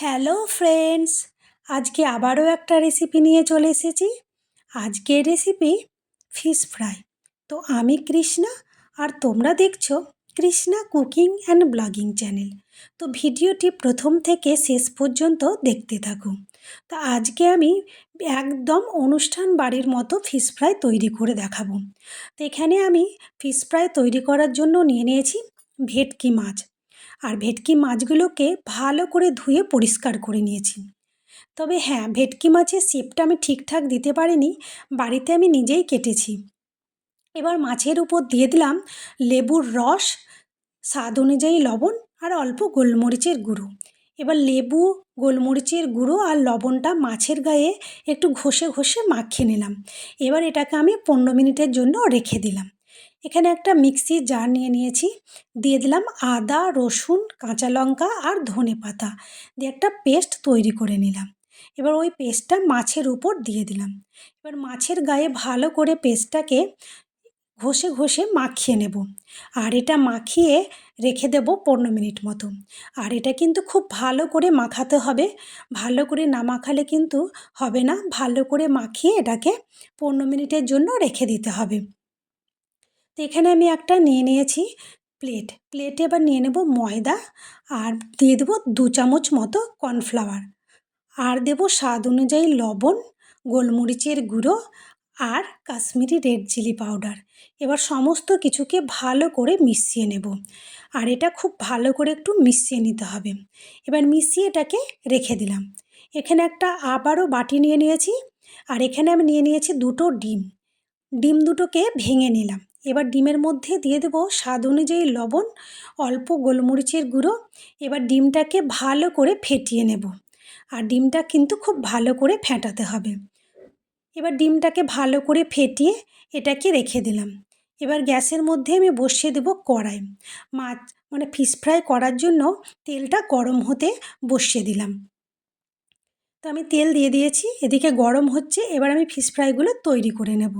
Hello friends আজকে আবারও একটা রেসিপি নিয়ে চলে এসেছি। আজকের রেসিপি ফিশ ফ্রাই তো আমি কৃষ্ণা, আর তোমরা দেখছ Krishna cooking and blogging channel তো ভিডিওটি প্রথম থেকে শেষ পর্যন্ত দেখতে থাকো। তো আজকে আমি একদম অনুষ্ঠান বাড়ির মতো ফিশ ফ্রাই তৈরি করে দেখাবো। তো এখানে আমি ফিশ ফ্রাই তৈরি করার জন্য নিয়ে নিয়েছি ভেটকি মাছ। আর ভেটকি মাছগুলোকে ভালো করে ধুয়ে পরিষ্কার করে নিয়েছি। তবে হ্যাঁ ভেটকি মাছের শেপটা আমি ঠিকঠাক দিতে পারিনি, বাড়িতে আমি নিজেই কেটেছি। এবার মাছের উপর দিয়ে দিলাম লেবুর রস, স্বাদ অনুযায়ী লবণ আর অল্প গোলমরিচের গুঁড়ো। এবার লেবু, গোলমরিচের গুঁড়ো আর লবণটা মাছের গায়ে একটু ঘষে ঘষে মাখিয়ে নিলাম। এবার এটাকে আমি পনেরো মিনিটের জন্য রেখে দিলাম। এখানে একটা মিক্সির জার নিয়ে নিয়েছি। দিয়ে দিলাম আদা, রসুন, কাঁচা লঙ্কা আর ধনে পাতা। দিয়ে একটা পেস্ট তৈরি করে নিলাম। এবার ওই পেস্টটা মাছের উপর দিয়ে দিলাম। এবার মাছের গায়ে ভালো করে পেস্টটাকে ঘষে ঘষে মাখিয়ে নেব। আর এটা মাখিয়ে রেখে দেব পনেরো মিনিট মতো। আর এটা কিন্তু খুব ভালো করে মাখাতে হবে। ভালো করে না মাখালে কিন্তু হবে না। ভালো করে মাখিয়ে এটাকে পনেরো মিনিটের জন্য রেখে দিতে হবে। এখানে আমি একটা নিয়ে নিয়েছি প্লেট প্লেটে এবার নিয়ে নেব ময়দা আর দিয়ে দেবো দু চামচ মতো কর্নফ্লাওয়ার আর দেবো স্বাদ অনুযায়ী লবণ, গোলমরিচের গুঁড়ো আর কাশ্মীরি রেড চিলি পাউডার এবার সমস্ত কিছুকে ভালো করে মিশিয়ে নেব। আর এটা খুব ভালো করে একটু মিশিয়ে নিতে হবে। এবার মিশিয়ে এটাকে রেখে দিলাম। এখানে একটা আবারও বাটি নিয়ে নিয়েছি। আর এখানে আমি নিয়ে নিয়েছি দুটো ডিম। ডিম দুটোকে ভেঙে নিলাম। এবার ডিমের মধ্যে দিয়ে দেবো স্বাদ অনুযায়ী লবণ, অল্প গোলমরিচের গুঁড়ো। এবার ডিমটাকে ভালো করে ফেটিয়ে নেব। আর ডিমটা কিন্তু খুব ভালো করে ফেটাতে হবে। এবার ডিমটাকে ভালো করে ফেটিয়ে এটাকে রেখে দিলাম। এবার গ্যাসের মধ্যে আমি বসিয়ে দেবো কড়াই। মাছ মানে ফিশ ফ্রাই করার জন্য তেলটা গরম হতে বসিয়ে দিলাম। তো আমি তেল দিয়ে দিয়েছি, এদিকে গরম হচ্ছে, এবার আমি ফিশ ফ্রাইগুলো তৈরি করে নেব।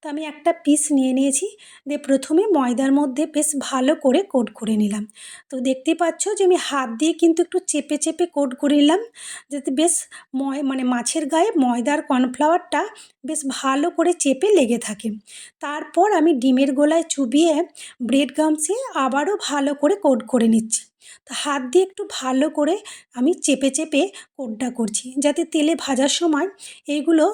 তো আমি একটা পিস নিয়ে নিয়েছি, দিয়ে প্রথমে ময়দার মধ্যে বেশ ভালো করে কোট করে নিলাম। তো দেখতে পাচ্ছ যে আমি হাত দিয়ে কিন্তু একটু চেপে চেপে কোট করে নিলাম, যাতে বেশ ময় মানে মাছের গায়ে ময়দার কর্নফ্লাওয়ারটা বেশ ভালো করে চেপে লেগে থাকে। তারপর আমি ডিমের গোলায় চুবিয়ে ব্রেড গামসে আবারও ভালো করে কোট করে নিচ্ছি। তো হাত দিয়ে একটু ভালো করে আমি চেপে চেপে কোটটা করছি? যাতে তেলে ভাজার সময় এইগুলো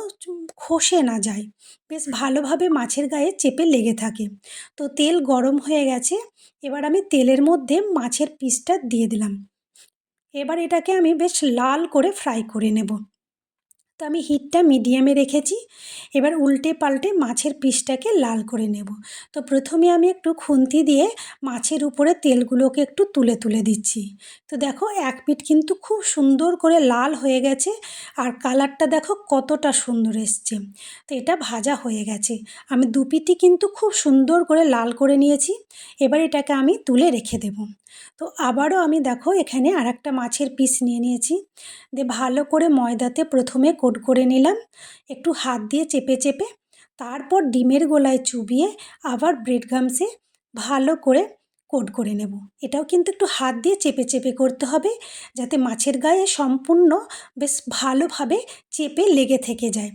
খসে না যায়। বেশ ভালোভাবে মাছের গায়ে চেপে লেগে থাকে। তো তেল গরম হয়ে গেছে, এবার আমি তেলের মধ্যে মাছের পিসটা দিয়ে দিলাম। এবার এটাকে আমি বেশ লাল করে ফ্রাই করে নেব। আমি হিটটা মিডিয়ামে রেখেছি। এবার উল্টে পাল্টে মাছের পিসটাকে লাল করে নেব। তো প্রথমে আমি একটু খুন্তি দিয়ে মাছের উপরে তেলগুলোকে একটু তুলে তুলে দিচ্ছি। তো দেখো, এক পিঠ কিন্তু খুব সুন্দর করে লাল হয়ে গেছে আর কালারটা দেখো কতটা সুন্দর এসছে। তো এটা ভাজা হয়ে গেছে। আমি দু পিঠই কিন্তু খুব সুন্দর করে লাল করে নিয়েছি। এবার এটাকে আমি তুলে রেখে দেব। তো আবারও আমি দেখো এখানে আর একটা মাছের পিস নিয়ে নিয়েছি। দিয়ে ভালো করে ময়দাতে প্রথমে কোট করে নিলাম, একটু হাত দিয়ে চেপে চেপে, তারপর ডিমের গোলায় চুবিয়ে আবার ব্রেড গামসে ভালো করে কোট করে নেব। এটাও কিন্তু একটু হাত দিয়ে চেপে চেপে করতে হবে, যাতে মাছের গায়ে সম্পূর্ণ বেশ ভালোভাবে চেপে লেগে থেকে যায়,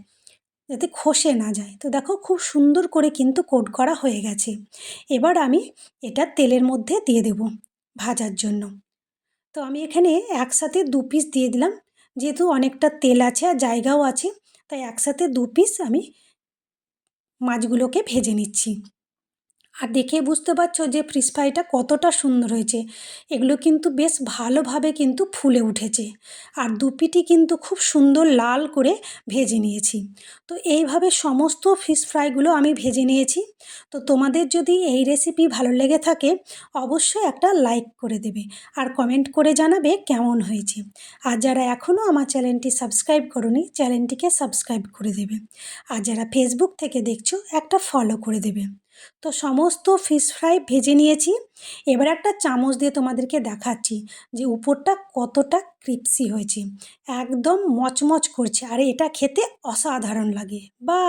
যাতে খসে না যায়। তো দেখো খুব সুন্দর করে কিন্তু কোট করা হয়ে গেছে। এবার আমি এটা তেলের মধ্যে দিয়ে দেব। ভাজার জন্য। তো আমি এখানে একসাথে দু পিস দিয়ে দিলাম। যেহেতু অনেকটা তেল আছে আর জায়গাও আছে, তাই একসাথে দু পিস আমি মাছগুলোকে ভেজে নিচ্ছি। আর দেখে বুঝতে পারছ যে ফিশ ফ্রাইটা কতটা সুন্দর হয়েছে। এগুলো কিন্তু বেশ ভালোভাবে কিন্তু ফুলে উঠেছে। আর দুপিটি কিন্তু খুব সুন্দর লাল করে ভেজে নিয়েছি। তো এইভাবে সমস্ত ফিশ ফ্রাইগুলো আমি ভেজে নিয়েছি। তো তোমাদের যদি এই রেসিপি ভালো লেগে থাকে, অবশ্যই একটা লাইক করে দেবে আর কমেন্ট করে জানাবে কেমন হয়েছে। আর যারা এখনও আমার চ্যানেলটি সাবস্ক্রাইব করনি, চ্যানেলটিকে সাবস্ক্রাইব করে দেবে। আর যারা ফেসবুক থেকে দেখছ, একটা ফলো করে দেবে। তো সমস্ত ফিশ ফ্রাই ভেজে নিয়েছি। এবার একটা চামচ দিয়ে তোমাদেরকে দেখাচ্ছি যে উপরটা কতটা ক্রিপসি হয়েছে। একদম মচমচ করছে। আর এটা খেতে অসাধারণ লাগে। বা